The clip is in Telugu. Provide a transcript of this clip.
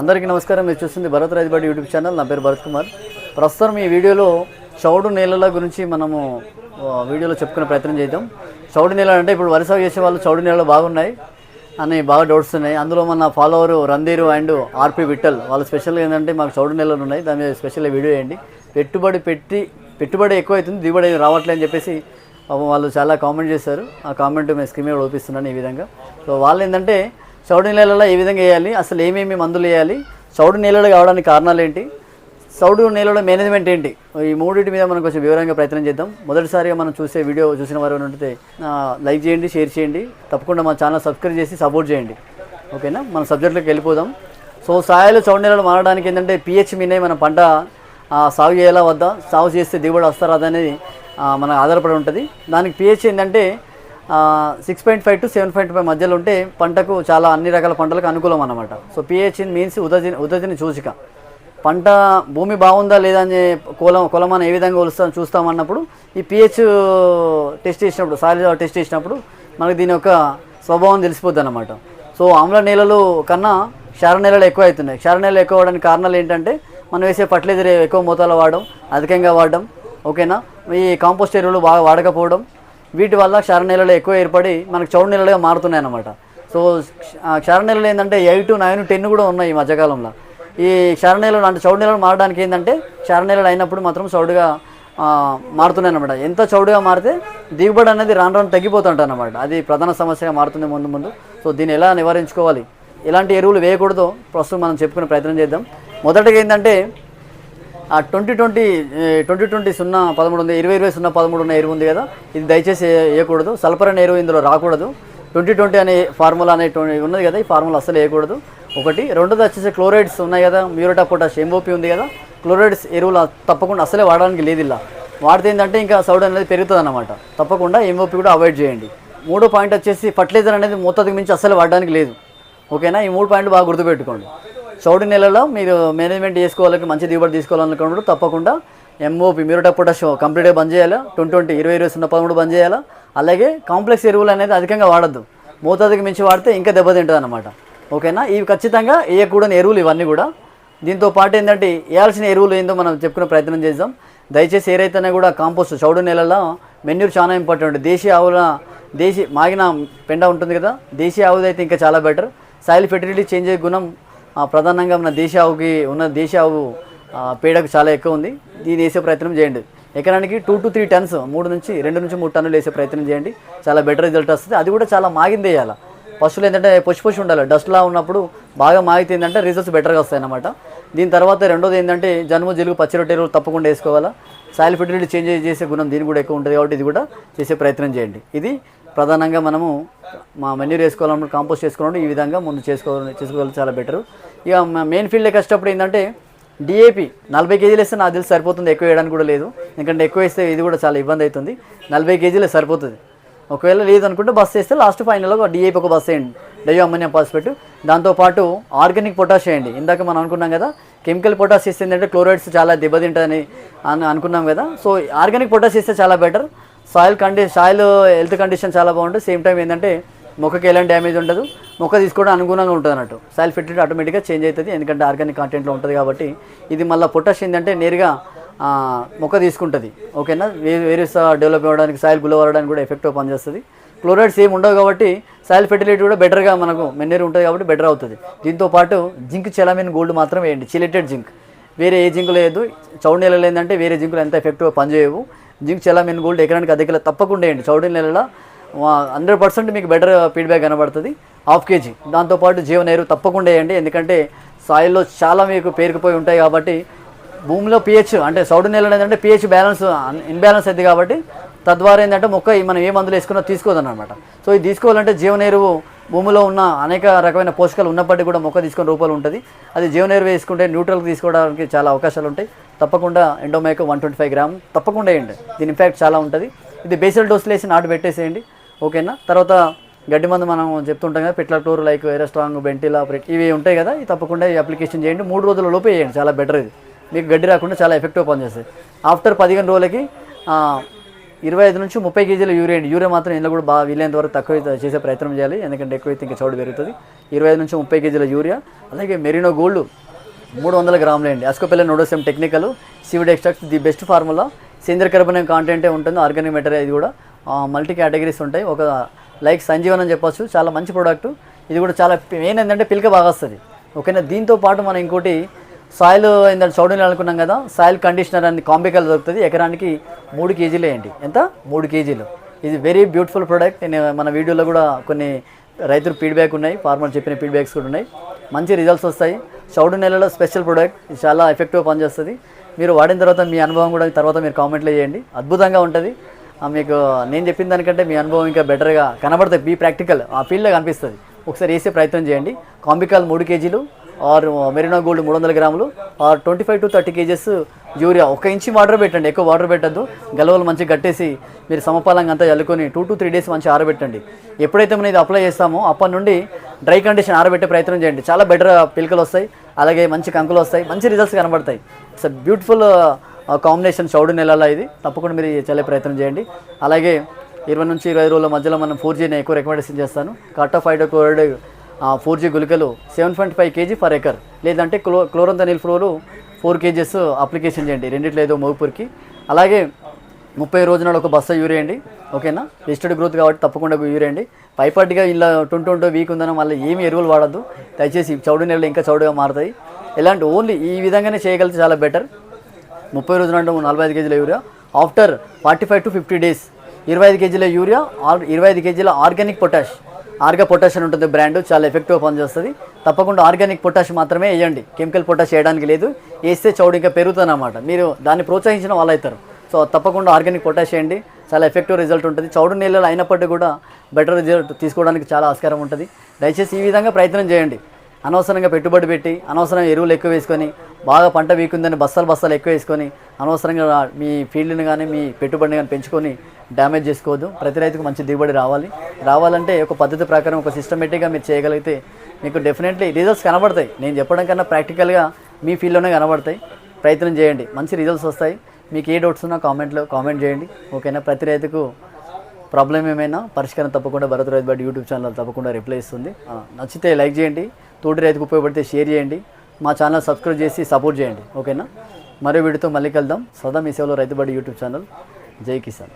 అందరికీ నమస్కారం. మీరు చూస్తుంది భరత్ రైతుబాటి యూట్యూబ్ ఛానల్. నా పేరు భరత్ కుమార్. ప్రస్తుతం ఈ వీడియోలో చౌడు నేలల గురించి మనము వీడియోలో చెప్పుకునే ప్రయత్నం చేద్దాం. చౌడు నేలలు అంటే ఇప్పుడు వరి సాగు చేసే వాళ్ళు చౌడు నేలలు బాగున్నాయి అని బాగా డౌట్స్ ఉన్నాయి. అందులో మన follower Randhir and RP Vittal వాళ్ళు స్పెషల్గా ఏంటంటే మాకు చౌడు నేలలు ఉన్నాయి. దాని మీద స్పెషల్గా వీడియో వేయండి పెట్టుబడి పెట్టి పెట్టుబడి ఎక్కువ అవుతుంది దిగుబడి రావట్లేదని చెప్పేసి వాళ్ళు చాలా కామెంట్ చేశారు. ఆ కామెంట్ మేము స్క్రీన్ మీద ఓపిస్తున్నాను ఈ విధంగా. సో వాళ్ళు ఏంటంటే చౌడు నీళ్ళలో ఏ విధంగా వేయాలి అసలు ఏమేమి మందులు వేయాలి చౌడు నేలలు కావడానికి కారణాలు ఏంటి చౌడు నీళ్ళలో మేనేజ్మెంట్ ఏంటి ఈ మూడింటి మీద మనం కొంచెం వివరంగా ప్రయత్నం చేద్దాం. మొదటిసారిగా మనం చూసే వీడియో చూసిన వారు ఉంటే లైక్ చేయండి షేర్ చేయండి తప్పకుండా మా ఛానల్ సబ్స్క్రైబ్ చేసి సపోర్ట్ చేయండి. ఓకేనా? మన సబ్జెక్టులోకి వెళ్ళిపోదాం. సో సాయాలు చౌడు నేలలు మారడానికి ఏంటంటే పిహెచ్ మీనే మన పంట సాగు చేయాలా వద్దా? సాగు చేస్తే దిగుబడి వస్తారా అనేది మన ఆధారపడి ఉంటుంది. దానికి పిహెచ్ ఏంటంటే six point five to seven point five మధ్యలో ఉంటే పంటకు చాలా అన్ని రకాల పంటలకు అనుకూలం అనమాట సో పిహెచ్ మీన్స్ ఉదజని ఉదజని చూచిక పంట భూమి బాగుందా లేదా అని కులం కులమాన ఏ విధంగా కొలుస్తాం చూస్తామన్నప్పుడు ఈ పిహెచ్ టెస్ట్ చేసినప్పుడు సాయిల్ టెస్ట్ చేసినప్పుడు మనకు దీని యొక్క స్వభావం తెలిసిపోద్ది అనమాట సో ఆమ్ల నేలలు కన్నా క్షార నేలలు ఎక్కువ అవుతున్నాయి. క్షార నేలలు ఎక్కువ అవడానికి కారణాలు ఏంటంటే మనం వేసే ఫర్టిలైజర్ ఎక్కువ మోతాదులో వాడడం అధికంగా వాడడం ఓకేనా? ఈ కాంపోస్ట్ ఎరువులు బాగా వాడకపోవడం వీటి వల్ల క్షార నేలలు ఎక్కువ ఏర్పడి మనకు చౌడు నీళ్ళగా మారుతున్నాయి అన్నమాట సో ఆ నెలలు ఏంటంటే ఎయిట్ నైన్ టెన్ కూడా ఉన్నాయి ఈ మధ్యకాలంలో. ఈ క్షార నేలలు అంటే చౌడు నేలలు మారడానికి ఏంటంటే క్షార నేలలు అయినప్పుడు మాత్రం చౌడుగా మారుతున్నాయి అనమాట ఎంత చౌడుగా మారితే దిగుబడి అనేది రాను రాను తగ్గిపోతుంటుంది అది ప్రధాన సమస్యగా మారుతుంది ముందు ముందు. సో దీన్ని ఎలా నివారించుకోవాలి? ఎలాంటి ఎరువులు వేయకూడదో ప్రస్తుతం మనం చెప్పుకునే ప్రయత్నం చేద్దాం. మొదటగా ఏంటంటే ఆ ట్వంటీ ట్వంటీ ట్వంటీ ట్వంటీ సున్నా పదమూడు ఉంది ఇరవై ఇరవై సున్నా పదమూడు ఉన్న ఎరువు ఉంది కదా ఇది దయచేసి వేయకూడదు. సల్ఫర్ అనే ఎరువు ఇందులో రాకూడదు. ట్వంటీ ట్వంటీ అనే ఫార్ములా అనే ఉన్నది కదా ఈ ఫార్ములా అసలు వేయకూడదు. ఒకటి రెండోది వచ్చేసి క్లోరైడ్స్ ఉన్నాయి కదా మ్యూరటా పొటాష్ ఎంఓపి ఉంది కదా క్లోరైడ్స్ ఎరువులు తప్పకుండా అసలే వాడడానికి లేదు ఇలా వాడితే ఏంటంటే ఇంకా సౌడ్ అనేది పెరుగుతుంది అనమాట తప్పకుండా ఎంఓపి కూడా అవాయిడ్ చేయండి. మూడో పాయింట్ వచ్చేసి ఫర్టిలైజర్ అనేది మొత్తానికి మించి అసలు వాడడానికి లేదు. ఓకేనా? ఈ మూడు పాయింట్లు బాగా గుర్తుపెట్టుకోండి. చౌడు నెలలో మీరు మేనేజ్మెంట్ చేసుకోవాలని మంచి దిగుబడి తీసుకోవాలనుకున్నప్పుడు తప్పకుండా ఎంఓపి మ్యూరటా పొటాష్ కంప్లీట్గా బంద్ చేయాలి? ట్వంటీ ట్వంటీ ఇరవై ఇరవై సున్నా పదమూడు బంద్ చేయాలి? అలాగే కాంప్లెక్స్ ఎరువులు అనేది అధికంగా వాడద్దు. మోతాదుకి మించి వాడితే ఇంకా దెబ్బతింటుంది అనమాట ఓకేనా? ఇవి ఖచ్చితంగా వేయకూడని ఎరువులు ఇవన్నీ కూడా. దీంతో పాటు ఏంటంటే వేయాల్సిన ఎరువులు ఏందో మనం చెప్పుకునే ప్రయత్నం చేద్దాం. దయచేసి ఏరైతేనే కూడా కాంపోస్ట్ చౌడు నెలలో మెన్యూర్ చాలా ఇంపార్టెంట్. దేశీయ ఆవుల దేశీ మాగిన పెండ ఉంటుంది కదా దేశీయ ఆవుది అయితే ఇంకా చాలా బెటర్. సాయిల్ ఫెర్టిలిటీ చేంజ్ అయ్యే గుణం ప్రధానంగా మన దేశీయ ఆవుకి ఉన్న దేశీ ఆవు పేడకు చాలా ఎక్కువ ఉంది. దీన్ని వేసే ప్రయత్నం చేయండి. ఎకరానికి టూ టు త్రీ టన్స్ మూడు నుంచి రెండు నుంచి మూడు టన్నులు వేసే ప్రయత్నం చేయండి. చాలా బెటర్ రిజల్ట్ వస్తుంది. అది కూడా చాలా మాగింది వేయాలి పశువులు ఏంటంటే పుష్ప పుష్ప ఉండాలి. డస్ట్లా ఉన్నప్పుడు బాగా మాగితే ఏంటంటే రిజల్ట్స్ బెటర్గా వస్తాయి అన్నమాట. దీని తర్వాత రెండోది ఏంటంటే జనుము జిలుగు పచ్చి రొట్టె ఎరువులు తప్పకుండా వేసుకోవాలా. సాయిల్ ఫెర్టిలిటీ చేంజ్ చేసే గుణం దీని కూడా ఎక్కువ ఉంటుంది కాబట్టి ఇది కూడా చేసే ప్రయత్నం చేయండి. ఇది ప్రధానంగా మనము మా మెన్యూర్ వేసుకోవాలన్నప్పుడు కాంపోస్ట్ చేసుకోవాలంటే ఈ విధంగా ముందు చేసుకోవాలి చేసుకోవాలి చాలా బెటర్ ఇక మెయిన్ ఫీల్డ్కి వచ్చేటప్పుడు ఏంటంటే డిఏపి నలభై కేజీలు వేస్తే నాకు తెలిసి సరిపోతుంది ఎక్కువ వేయడానికి కూడా లేదు. ఎందుకంటే ఎక్కువ వేస్తే ఇది కూడా చాలా ఇబ్బంది అవుతుంది. నలభై కేజీలు సరిపోతుంది. ఒకవేళ లేదు అనుకుంటే బస్ వేస్తే లాస్ట్ ఫైనల్గా ఒక డిఏపి ఒక బస్ వేయండి. డయో అమ్మోనియం పాస్పెట్ దాంతోపాటు ఆర్గానిక్ పొటాష్ వేయండి. ఇందాక మనం అనుకున్నాం కదా కెమికల్ పొటాష్ ఇస్తే ఏంటంటే క్లోరైడ్స్ చాలా దెబ్బతింటుందని అని అనుకున్నాం కదా. సో ఆర్గానిక్ పొటాష్ ఇస్తే చాలా బెటర్ సాయిల్ కండి సాయిల్ హెల్త్ కండిషన్ చాలా బాగుంటుంది. సేమ్ టైం ఏంటంటే మొక్కకి ఎలాంటి డ్యామేజ్ ఉండదు. మొక్క తీసుకోవడం అనుగుణంగా ఉంటుంది అన్నట్టు. సాయిల్ ఫెర్టిలిటీ ఆటోమేటిక్గా చేంజ్ అవుతుంది. ఎందుకంటే ఆర్గానిక్ కంటెంట్లో ఉంటుంది కాబట్టి ఇది మళ్ళీ పొటాష్ ఏంటంటే నేరుగా మొక్క తీసుకుంటుంది. ఓకేనా? వేరే వేరే డెవలప్ అవ్వడానికి సాయిల్ గుల్ల అవ్వడానికి కూడా ఎఫెక్టివ్ పనిచేస్తుంది క్లోరైడ్స్ ఏమి ఉండవు కాబట్టి సాయిల్ ఫెర్టిలిటీ కూడా బెటర్గా మనకు మెన్నేరు ఉంటుంది కాబట్టి బెటర్ అవుతుంది. దీంతో పాటు జింక్ చెలామిన్ గోల్డ్ మాత్రం వేయండి. Chelated zinc. వేరే ఏ జింక్ లేదు చౌడు నెలలు ఏంటంటే వేరే జింకులు ఎంత ఎఫెక్టివ్గా పనిచేయవు. జింక్ చెలామిన్ గోల్డ్ ఎకరానికి అధిక కిలో తప్పకుండా వేయండి. చౌడీ నెలలో హండ్రెడ్ పర్సెంట్ మీకు బెటర్ ఫీడ్బ్యాక్ కనబడుతుంది. Half KG. దాంతోపాటు జీవనేరు తప్పకుండా వేయండి. ఎందుకంటే సాయిల్లో చాలా మీకు పేరుకుపోయి ఉంటాయి కాబట్టి భూమిలో పిహెచ్ అంటే సౌడు నేలలో ఏంటంటే పిహెచ్ బ్యాలెన్స్ ఇన్బ్యాలెన్స్ అయింది కాబట్టి తద్వారా ఏంటంటే మొక్క మనం ఏ మందులు వేసుకున్నా తీసుకోదన్నమాట. సో ఇది తీసుకోవాలంటే జీవనేరువు భూమిలో ఉన్న అనేక రకమైన పోషకాలు ఉన్నప్పటికీ కూడా మొక్క తీసుకునే రూపాలు ఉంటుంది. అది జీవనేరు వేసుకుంటే న్యూట్రల్కి తీసుకోవడానికి చాలా అవకాశాలు ఉంటాయి. తప్పకుండా ఎండోమైకో వన్ ట్వంటీ ఫైవ్ గ్రామ్ తప్పకుండా వేయండి. దీని ఇంపాక్ట్ చాలా ఉంటుంది. ఇది బేసిల్ డోస్ వేసి నాటు పెట్టేసేయండి. ఓకేనా? తర్వాత గడ్డి మందు మనం చెప్తుంటాం కదా పెట్ల టూర్ లైక్ ఎరస్ట్రాంగ్ బెంటిలా ప్రెట్ ఇవి ఉంటాయి కదా ఇవి తప్పకుండా ఈ అప్లికేషన్ చేయండి. మూడు రోజుల లోపే వేయండి చాలా బెటర్ ఇది. మీకు గడ్డి రాకుండా చాలా ఎఫెక్టివ్ పనిచేస్తుంది ఆఫ్టర్ పదిహేను రోజులకి ఇరవై ఐదు నుంచి ముప్పై కేజీల యూరియా అండి యూరియా మాత్రం ఇందులో కూడా బాగా వీలైనంత వరకు తక్కువ చేసే ప్రయత్నం చేయాలి. ఎందుకంటే ఎక్కువైతే ఇంకా చౌడు పెరుగుతుంది. ఇరవై ఐదు నుంచి ముప్పై కేజీల యూరియా అలాగే మెరినో గోల్డ్ మూడు వందల గ్రాములు అండి. Ascophyllum nodosum technical seaweed extracts the best formula సేంద్ర కర్బనం కాంటెంటే ఉంటుంది ఆర్గానిక్ మెటీరియల్ ఇది కూడా మల్టీ కేటగిరీస్ ఉంటాయి. ఒక లైక్ సంజీవన్ అని చెప్పొచ్చు. చాలా మంచి ప్రోడక్ట్ ఇది కూడా చాలా మెయిన్ ఏంటంటే పిలక బాగా వస్తుంది. ఓకేనా? దీంతో పాటు మనం ఇంకోటి సాయిల్ ఏంటంటే చౌడని అనుకున్నాం కదా సాయిల్ కండిషనర్ అని కాంబికల్ దొరుకుతుంది. ఎకరానికి మూడు కేజీలు వేయండి ఎంత? మూడు కేజీలు. ఇది వెరీ బ్యూటిఫుల్ ప్రోడక్ట్ నేను మన వీడియోలో కూడా కొన్ని రైతులు ఫీడ్బ్యాక్ ఉన్నాయి. ఫార్మర్ చెప్పిన ఫీడ్బ్యాక్స్ కూడా ఉన్నాయి. మంచి రిజల్ట్స్ వస్తాయి. చౌడు నెలలో స్పెషల్ ప్రోడక్ట్. ఇది చాలా ఎఫెక్టివ్గా పనిచేస్తుంది. మీరు వాడిన తర్వాత మీ అనుభవం కూడా తర్వాత మీరు కామెంట్లో చేయండి. అద్భుతంగా ఉంటుంది. మీకు నేను చెప్పిన దానికంటే మీ అనుభవం ఇంకా బెటర్గా కనబడుతుంది బీ ప్రాక్టికల్ ఆ ఫీల్డ్లో కనిపిస్తుంది. ఒకసారి వేసే ప్రయత్నం చేయండి. కాంబికాల్ మూడు కేజీలు. ఆర్ మెరినా గోల్డ్ మూడు వందల గ్రాములు or twenty five to thirty KGs urea. ఒక ఇంచి వాటర్ పెట్టండి ఎక్కువ వాటర్ పెట్టద్దు. గెలవలు మంచిగా కట్టేసి మీరు సమపాలంగా అంతా చల్లుకొని టూ టు త్రీ డేస్ మంచిగా ఆరబెట్టండి. ఎప్పుడైతే మనం ఇది అప్లై చేస్తామో అప్పటి నుండి డ్రై కండిషన్ ఆరబెట్టే ప్రయత్నం చేయండి. చాలా బెటర్ పిలకలు వస్తాయి అలాగే మంచి కంకులు వస్తాయి మంచి రిజల్ట్స్ కనబడతాయి. ఇట్స్ బ్యూటిఫుల్ కాంబినేషన్ చౌడు నెలల్లో ఇది. తప్పకుండా మీరు చల్లే ప్రయత్నం చేయండి. అలాగే ఇరవై నుంచి ఇరవై రోజుల మధ్యలో మనం ఫోర్ జీని ఎక్కువ రికమెండేషన్ చేస్తాను. కట్ ఆఫ్ ఐడో కోడ్ ఫోర్ జీ గుళికలు seven point five KG for acre. లేదంటే క్లో క్లోరంతనిల్ ఫ్లోరు ఫోర్ కేజెస్ అప్లికేషన్ చేయండి. రెండిట్లో ఏదో మోపురికి అలాగే ముప్పై రోజునాడు ఒక బస్తా యూరియా అండి ఓకేనా? లిస్టెడ్ గ్రోత్ కాబట్టి తప్పకుండా యూరియా అండి పైపాటిగా ఇలా ట్వంటీ ట్వంటీ వీక్ ఉందని మళ్ళీ ఏమి ఎరువులు వాడద్దు. దయచేసి చౌడు నెలలు ఇంకా చౌడుగా మారుతాయి. ఎలాంటి ఓన్లీ ఈ విధంగానే చేయగలిగితే చాలా బెటర్ ముప్పై రోజులు అంటే నలభై ఐదు కేజీల urea. After forty five to fifty days ఇరవై ఐదు కేజీల యూరియా ఆర్ ఇరవై ఐదు కేజీల ఆర్గానిక్ పొటాష్. ఆర్గా పొటాష్ ఉంటుంది బ్రాండ్ చాలా ఎఫెక్టివ్గా పనిచేస్తుంది. తప్పకుండా ఆర్గానిక్ పొటాష్ మాత్రమే వేయండి. కెమికల్ పొటాష్ వేయడానికి లేదు. వేస్తే చౌడు ఇంకా పెరుగుతుందన్నమాట మీరు దాన్ని ప్రోత్సహించిన వాళ్ళు అవుతారు సో తప్పకుండా ఆర్గానిక్ పొటాష్ వేయండి. చాలా ఎఫెక్టివ్ రిజల్ట్ ఉంటుంది. చౌడు నీళ్ళలో అయినప్పటికీ కూడా బెటర్ రిజల్ట్ తీసుకోవడానికి చాలా ఆస్కారం ఉంటుంది. దయచేసి ఈ విధంగా ప్రయత్నం చేయండి. అనవసరంగా పెట్టుబడి పెట్టి అనవసరంగా ఎరువులు ఎక్కువ వేసుకొని బాగా పంట వీకుందని బస్తాలు బస్తాలు ఎక్కువ వేసుకొని అనవసరంగా మీ ఫీల్డ్ని కానీ మీ పెట్టుబడిని కానీ పెంచుకొని డ్యామేజ్ చేసుకోవద్దు. ప్రతి రైతుకు మంచి దిగుబడి రావాలి. రావాలంటే ఒక పద్ధతి ప్రకారం ఒక సిస్టమేటిక్గా మీరు చేయగలిగితే మీకు డెఫినెట్లీ రిజల్ట్స్ కనబడతాయి. నేను చెప్పడం కన్నా ప్రాక్టికల్గా మీ ఫీల్డ్లోనే కనబడతాయి. ప్రయత్నం చేయండి. మంచి రిజల్ట్స్ వస్తాయి. మీకు ఏ డౌట్స్ ఉన్నా కామెంట్లో కామెంట్ చేయండి. ఓకేనా? ప్రతి రైతుకు ప్రాబ్లం ఏమైనా పరిష్కారం తప్పకుండా భరత్ రైతు బట్టి యూట్యూబ్ ఛానల్ తప్పకుండా రిప్లై ఇస్తుంది. నచ్చితే లైక్ చేయండి. తోటి రైతుకు ఉపయోగపడితే షేర్ చేయండి. మా ఛానల్ సబ్స్క్రైబ్ చేసి సపోర్ట్ చేయండి. ఓకేనా? మరో వీడితో మళ్ళీ కలుద్దాం. సదా మీ సేవలో రైతుబడి యూట్యూబ్ ఛానల్. జై కిసాన్.